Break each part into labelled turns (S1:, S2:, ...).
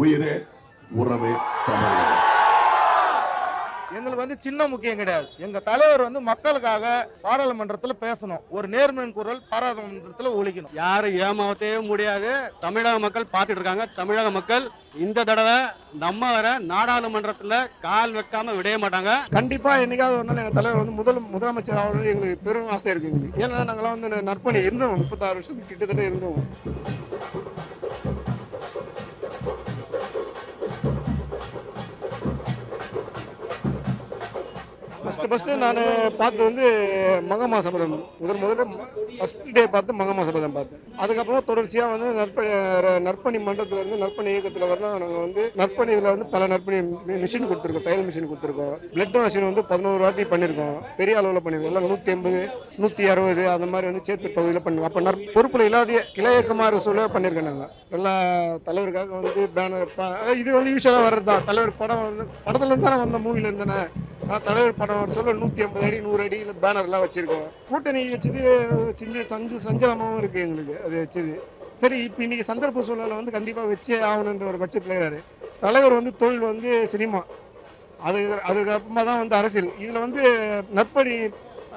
S1: உயிரே உறவே தமிழ்
S2: எங்களுக்கு வந்து சின்ன முக்கியம் கிடையாது. எங்க தலைவர் வந்து மக்களுக்காக பாராளுமன்றத்துல பேசணும். ஒரு நேர்மையின் குரல் பாராளுமன்றத்துல ஒழிக்கணும்
S3: யாரும் ஏமாத்தவே முடியாது. தமிழக மக்கள் பார்த்துட்டு இருக்காங்க. தமிழக மக்கள் இந்த தடவை நம்ம வர நாடாளுமன்றத்தில் கால் வைக்காம விடவே மாட்டாங்க.
S4: கண்டிப்பா என்னைக்காவது ஒரு நாள் எங்க தலைவர் வந்து முதல் முதலமைச்சர் ஆகணும்னு எங்களுக்கு பெரும் ஆசை இருக்கு எங்களுக்கு. ஏன்னா நாங்களாம் வந்து நற்பணி இருந்தோம். முப்பத்தாறு வருஷத்துக்கு கிட்டத்தட்ட இருந்தோம். ஃபஸ்ட்டு ஃபஸ்ட்டு நான் பார்த்தது வந்து மகமா சபதம். முதல் முதல்ல ஃபஸ்ட் டே பார்த்து மகமா சபதம் பார்த்தேன். அதுக்கப்புறம் தொடர்ச்சியாக வந்து நற்பணி நற்பணி மன்றத்தில் இருந்து நற்பணி இயக்கத்தில் வரலாம். நாங்கள் வந்து நற்பணி இதில் வந்து பல நற்பணி மிஷின் கொடுத்துருக்கோம். தையல் மிஷின் கொடுத்துருக்கோம். பிளட் டொனேஷன் வந்து பதினோரு வாட்டி பண்ணியிருக்கோம். பெரிய அளவில் பண்ணியிருக்கோம். எல்லாம் நூற்றி ஐம்பது நூற்றி அறுபது அந்த மாதிரி வந்து சேத்பட் பகுதியில் பண்ணுவோம் அப்போ நற் பொறுப்பில் இல்லாத கிளை இயக்கமாக இருக்க சொல்ல பண்ணியிருக்கோம் நாங்கள் நல்லா தலைவருக்காக வந்து பேனர் இது வந்து யூஸ்வலாக வர்றது தான் தலைவர் படம் வந்து படத்துலேருந்து தானே வந்த மூவிலேருந்து தானே தலைவர் படம் சொல்ல நூற்றி ஐம்பது அடி நூறு அடியில் பேனர்லாம் வச்சுருக்கோம். கூட்டணி வச்சது சின்ன சஞ்சு சஞ்சலமாகவும் இருக்குது எங்களுக்கு அது வச்சது. சரி இப்போ இன்னைக்கு சந்தர்ப்ப சூழலை வந்து கண்டிப்பாக வச்சே ஆகணுன்ற ஒரு பட்சத்தில் இருக்காரு. தலைவர் வந்து தொழில் வந்து சினிமா. அது அதுக்கப்புறமா தான் வந்து அரசியல். இதில் வந்து நற்பணி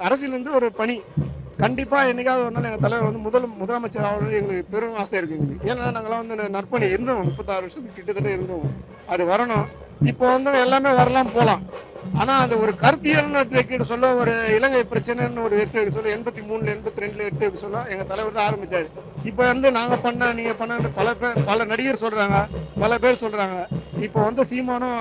S4: அரசியல் வந்து ஒரு பணி. கண்டிப்பாக என்னைக்காவது ஒரு நாள் எங்கள் தலைவர் வந்து முதல் முதலமைச்சர் ஆகணும்னு எங்களுக்கு பெரும் ஆசை இருக்குது எங்களுக்கு. ஏன்னா நாங்களாம் வந்து நற்பணி இருந்தோம் முப்பத்தாறு வருஷத்துக்கு கிட்டத்தட்ட இருந்தோம். அது வரணும். இப்போ வந்து எல்லாமே வரலாம் போகலாம். ஆனால் அந்த ஒரு கருத்தியல்னு எடுத்து சொல்ல ஒரு இலங்கை பிரச்சனைன்னு ஒரு எடுத்து வைக்க சொல்ல எண்பத்தி மூணுல எண்பத்தி ரெண்டுல எடுத்து வைக்க சொல்ல எங்கள் தலைவர் தான் ஆரம்பிச்சாரு. இப்போ வந்து நாங்கள் பண்ண நீங்கள் பண்ண பல பேர் பல நடிகர் சொல்கிறாங்க பல பேர் சொல்கிறாங்க இப்போ வந்து சீமானும்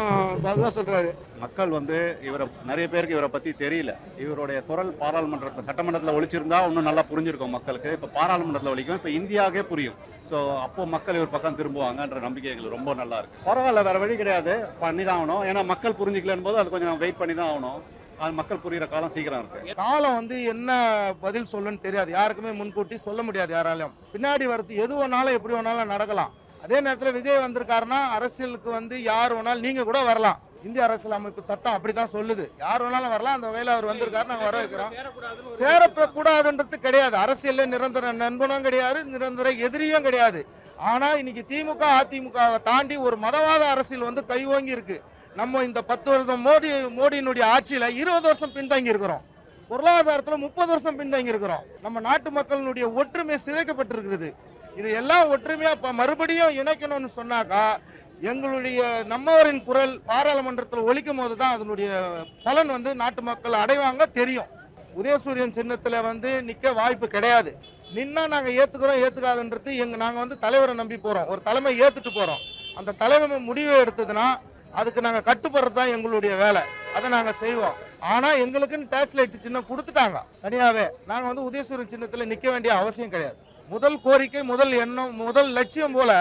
S4: அதுதான் சொல்கிறாரு
S5: மக்கள் வந்து இவரை நிறைய பேருக்கு இவரை பத்தி தெரியல. இவருடைய குரல் பாராளுமன்றத்தில் சட்டமன்றத்தில் ஒழிச்சிருந்தா இன்னும் நல்லா புரிஞ்சிருக்கும் மக்களுக்கு. இப்போ பாராளுமன்றத்தில் ஒழிக்கும் இப்போ இந்தியாவுக்கே புரியும். ஸோ அப்போ மக்கள் இவர் பக்கம் திரும்புவாங்கன்ற நம்பிக்கை எங்களுக்கு ரொம்ப நல்லா இருக்கு. பரவாயில்ல வேற வழி கிடையாது. பண்ணி தான் ஆகணும் ஏன்னா மக்கள் புரிஞ்சிக்கலன்னு போது அது கொஞ்சம் வெயிட் பண்ணி தான் ஆகணும். அது மக்கள் புரியுற காலம் சீக்கிரம் இருக்கு.
S2: காலம் வந்து என்ன பதில் சொல்லுன்னு தெரியாது. யாருக்குமே முன்கூட்டி சொல்ல முடியாது யாராலையும். பின்னாடி வரது எது வேணாலும் எப்படி வேணாலும் நடக்கலாம். அதே நேரத்தில் விஜய் வந்திருக்காருன்னா அரசியலுக்கு வந்து யார் வேணாலும் நீங்கள் கூட வரலாம். இந்திய அரசியல் அமைப்பு சட்டம் அப்படி தான் சொல்லுது. யார் வேணாலும் வரலாம். அந்த வகையில் அவர் வந்திருக்காரு நாங்கள் வர வைக்கிறோம். சேரப்படக்கூடாதுன்றது கிடையாது. அரசியலில் நிரந்தர நண்பனும் கிடையாது நிரந்தர எதிரியும் கிடையாது. ஆனால் இன்னைக்கு திமுக அதிமுகவை தாண்டி ஒரு மதவாத அரசியல் வந்து கைவோங்கி இருக்கு. நம்ம இந்த பத்து வருஷம் மோடி மோடியினுடைய ஆட்சியில் இருபது வருஷம் பின்தங்கி இருக்கிறோம். பொருளாதாரத்தில் முப்பது வருஷம் பின்தங்கி இருக்கிறோம். நம்ம நாட்டு மக்களினுடைய ஒற்றுமை சிதைக்கப்பட்டிருக்கிறது. இது எல்லாம் ஒற்றுமையாக இப்போ மறுபடியும் இணைக்கணும்னு சொன்னாக்கா எங்களுடைய நம்மவரின் குரல் பாராளுமன்றத்தில் ஒழிக்கும் போது தான் அதனுடைய பலன் வந்து நாட்டு மக்கள் அடைவாங்க தெரியும். உதயசூரியன் சின்னத்தில் வந்து நிற்க வாய்ப்பு கிடையாது. நின்னா நாங்கள் ஏற்றுக்கிறோம் ஏற்றுக்காதுன்றது எங்கள் நாங்கள் வந்து தலைவரை நம்பி போகிறோம் ஒரு தலைமை ஏற்றுட்டு போகிறோம் அந்த தலைமை முடிவு எடுத்ததுன்னா அதுக்கு நாங்கள் கட்டுப்படுறது தான் எங்களுடைய வேலை. அதை நாங்கள் செய்வோம். ஆனால் எங்களுக்குன்னு டேக்ஸ் லைட் சின்னம் கொடுத்துட்டாங்க. தனியாகவே நாங்கள் வந்து உதயசூரியன் சின்னத்தில் நிற்க வேண்டிய அவசியம் கிடையாது. முதல் கோரிக்கை முதல் எண்ணம் முதல் லட்சியம் போல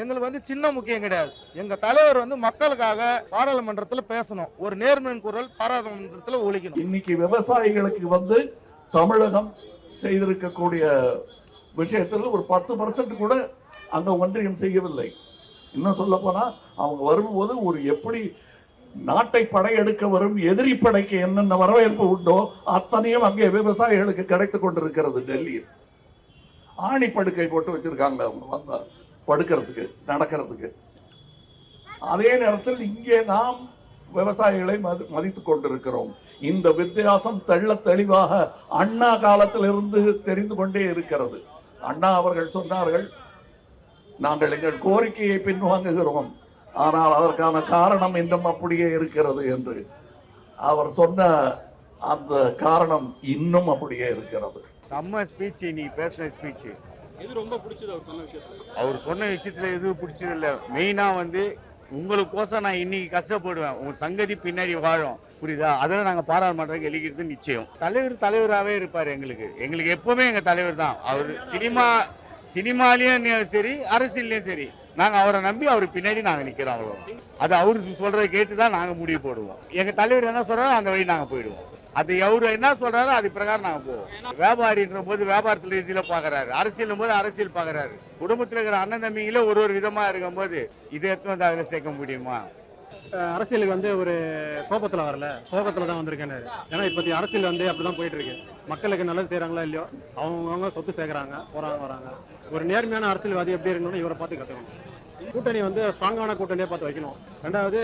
S2: எங்களுக்கு வந்து சின்ன முக்கியம் கிடையாது. எங்க தலைவர் வந்து மக்களுக்காக பாராளுமன்றத்தில் பேசணும். ஒரு நேர்மையின் குரல் பாராளுமன்றத்தில் ஒழிக்கணும்
S1: இன்னைக்கு விவசாயிகளுக்கு வந்து தமிழகம் செய்திருக்கக்கூடிய விஷயத்தில் ஒரு பத்து பர்சன்ட் கூட அந்த ஒன்றியம் செய்யவில்லை. இன்னும் சொல்ல போனா அவங்க வரும்போது ஒரு எப்படி நாட்டை படையெடுக்க வரும் எதிரி படைக்கு என்னென்ன வரவேற்பு உண்டோ அத்தனையும் அங்கே விவசாயிகளுக்கு கிடைத்து கொண்டிருக்கிறது டெல்லியில். ஆணி படுக்கை போட்டு வச்சிருக்காங்க அவங்க வந்தா படுக்கிறதுக்கு நடக்கிறதுக்கு. அதே நேரத்தில் இங்கே நாம் விவசாயிகளை மதி மதித்து கொண்டிருக்கிறோம். இந்த வித்தியாசம் தெள்ள தெளிவாக அண்ணா காலத்திலிருந்து தெரிந்து கொண்டே இருக்கிறது. அண்ணா அவர்கள் சொன்னார்கள் நாங்கள் எங்கள் கோரிக்கையை பின்வாங்குகிறோம். ஆனால் அதற்கான காரணம் இன்னும் அப்படியே இருக்கிறது என்று. அவர் சொன்ன அந்த காரணம் இன்னும் அப்படியே இருக்கிறது.
S6: செம்ம ஸ்பீச் நீ பேசுன ஸ்பீச்
S3: எது ரொம்ப பிடிச்சது அவர் சொன்ன விஷயத்துல?
S6: அவர் சொன்ன விஷயத்துல எதுவும் பிடிச்சது இல்லை. மெயினா வந்து உங்களுக்கோசம் நான் இன்னைக்கு கஷ்டப்படுவேன். உங்க சங்கதி பின்னாடி வாழும். புரியுதா? அதில் நாங்கள் பாராளுமன்றத்துக்கு எழுக்கிறது நிச்சயம். தலைவர் தலைவராகவே இருப்பார் எங்களுக்கு. எங்களுக்கு எப்பவுமே எங்கள் தலைவர் தான். அவர் சினிமா சினிமாலேயும் சரி அரசியல்லையும் சரி. நாங்கள் அவரை நம்பி அவர் பின்னாடி நாங்கள் நிற்கிறோம் அவ்வளோ அது அவர் சொல்கிறத கேட்டு தான் நாங்கள் முடிவு போடுவோம். எங்கள் தலைவர் என்ன சொல்கிறாரோ அந்த வழி நாங்கள் போயிடுவோம். அது அவரு என்ன சொல்றாரோ அது பிரகாரம் நாங்கள் போவோம். வியாபாரின்ற போது வியாபாரத்தில் ரீதியில் பார்க்குறாரு அரசியல் போது அரசியல் பார்க்குறாரு குடும்பத்தில் இருக்கிற அண்ணன் தம்பிங்களே ஒரு ஒரு விதமாக இருக்கும்போது இதை எத்தனை வந்து அதில் சேர்க்க முடியுமா?
S7: அரசியலுக்கு வந்து ஒரு கோபத்தில் வரல. சோகத்தில் தான் வந்திருக்கேன்னு ஏன்னா இப்போதைய அரசியல் வந்து அப்படி தான் போயிட்டு இருக்கு மக்களுக்கு நல்லது செய்கிறாங்களோ இல்லையோ அவங்கவுங்க சொத்து சேர்க்குறாங்க போகிறாங்க வராங்க. ஒரு நேர்மையான அரசியல்வாதி எப்படி இருக்கணும்னு இவரை பார்த்து கற்றுக்கணும் கூட்டணி வந்து ஸ்ட்ராங்கான கூட்டணியாக பார்த்து வைக்கணும். ரெண்டாவது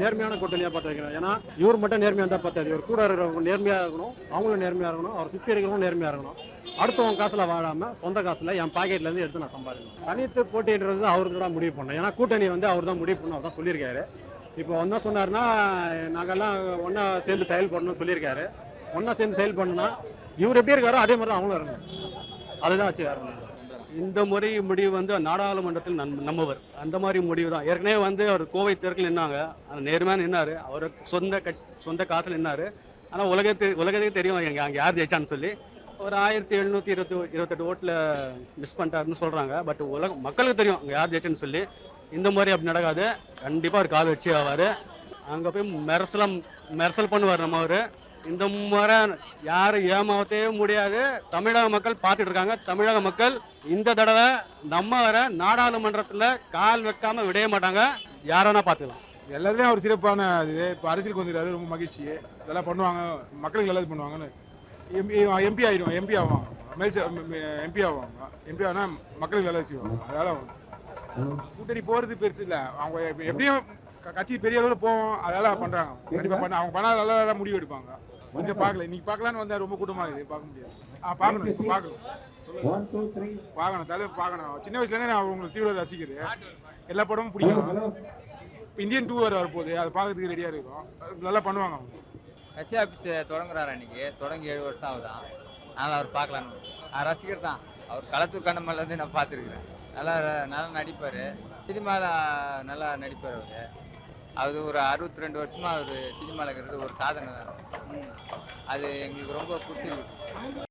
S7: நேர்மையான கூட்டணியாக பார்த்து வைக்கணும். ஏன்னா இவர் மட்டும் நேர்மையாக இருந்தால் பார்த்தாது இவர் கூட இருக்கிறவங்க நேர்மையாக இருக்கணும் அவங்களும் நேர்மையாக இருக்கணும் அவர் சுற்றி இருக்கிறவங்க நேர்மையாக இருக்கணும். அடுத்தவங்க காசில் வாழாமல் சொந்த காசில் என் பாக்கெட்லேருந்து எடுத்து நான் சம்பாதிக்கணும். தனித்து போட்டின்றது அவருக்கு தான் முடிவு பண்ணணும். ஏன்னா கூட்டணி வந்து அவர் தான் முடிவு பண்ணணும். அவர் தான் சொல்லியிருக்காரு. இப்போ என்ன சொன்னார்னா நாங்கெல்லாம் ஒன்றா சேர்ந்து செயல்படணும்னு சொல்லியிருக்காரு. ஒன்றா சேர்ந்து செயல்படணும்னா இவர் எப்படி இருக்காரோ அதே மாதிரி தான் அவங்களும் இருக்கணும். அதுதான் வச்சு வரணும்
S3: இந்த முறை முடிவு வந்து நாடாளுமன்றத்தில் நம் அந்த மாதிரி முடிவு தான் ஏற்கனவே வந்து அவர் கோவை தேர்தல் நின்னாங்க. ஆனால் நேர்மையாக நின்னார். அவர் சொந்த கட்சி சொந்த காசில் நின்னார். ஆனால் உலகத்து உலகத்துக்கு தெரியும் எங்கள் அங்கே யார் ஜெயிச்சான்னு சொல்லி. ஒரு ஆயிரத்தி எழுநூற்றி இருபத்தி இருபத்தெட்டு ஓட்டில் மிஸ் பண்ணிட்டாருன்னு சொல்கிறாங்க பட் உலக மக்களுக்கு தெரியும் அங்கே யார் ஜெயிச்சுன்னு சொல்லி. இந்த மாதிரி அப்படி நடக்காது. கண்டிப்பாக அவர் கால் வச்சு ஆவார். அங்கே போய் மெரசலம் மெரசல் பண்ணுவார் நம்ம அவர். இந்த முறை யாரும் ஏமாத்தவே முடியாது. தமிழக மக்கள் பார்த்துட்டு இருக்காங்க. தமிழக மக்கள் இந்த தடவை நம்ம வர நாடாளுமன்றத்தில் கால் வைக்காம விடவே மாட்டாங்க. யாரனா பார்த்துக்கலாம்.
S8: எல்லாருமே அவர் சிறப்பான இது. இப்போ அரசியலுக்கு வந்துருக்காரு. ரொம்ப மகிழ்ச்சி. இதெல்லாம் பண்ணுவாங்க. மக்களுக்கு நல்லது பண்ணுவாங்கன்னு. எம்பி எம்பி ஆகிடும் எம்பி ஆவாங்க. மேல் எம்பி ஆவாங்க. எம்பி ஆனால் மக்களுக்கு நல்லது செய்வாங்க. அதனால் கூட்டணி போகிறது பெருசு இல்லை. அவங்க எப்படியும் க- கட்சி பெரிய அளவில் போவோம். அதெல்லாம் பண்ணுறாங்க கண்டிப்பாக பண்ண அவங்க பண்ணாத நல்லா தான் முடிவு எடுப்பாங்க. கொஞ்சம் பார்க்கல இன்னைக்கு பார்க்கலான்னு வந்தா ரொம்ப கூட்டமாக இருக்குது பார்க்க முடியாது. ஆ பார்க்கணும் இப்போ பார்க்கணும் பார்க்கணும் தலைவர் பார்க்கணும் சின்ன வயசுலேருந்தே நான் அவங்களுக்கு தீவிர ரசிக்கிறேன் எல்லா படமும் பிடிக்கும். இப்போ இந்தியன் டூ வர வரப்போகுது. அதை பார்க்கறதுக்கு ரெடியாக இருக்கும். நல்லா பண்ணுவாங்க அவங்க.
S9: கட்சி ஆஃபீஸ் தொடங்குறாரு அன்னைக்கு தொடங்கி ஏழு வருஷம் ஆகுதான் அதனால் அவர் பார்க்கலான்னு நான் ரசிகர் தான். அவர் களத்தூர் கண்ணமல்லேருந்து நான் பார்த்துருக்குறேன். நல்லா நல்லா நடிப்பார். சினிமாவில் நல்லா நடிப்பார் அவர். அது ஒரு அறுபத்தி ரெண்டு வருஷமாக அவர் சினிமாவில் இருக்கிறது ஒரு சாதனை தான். அது எங்களுக்கு ரொம்ப பிடிச்சிருக்கு.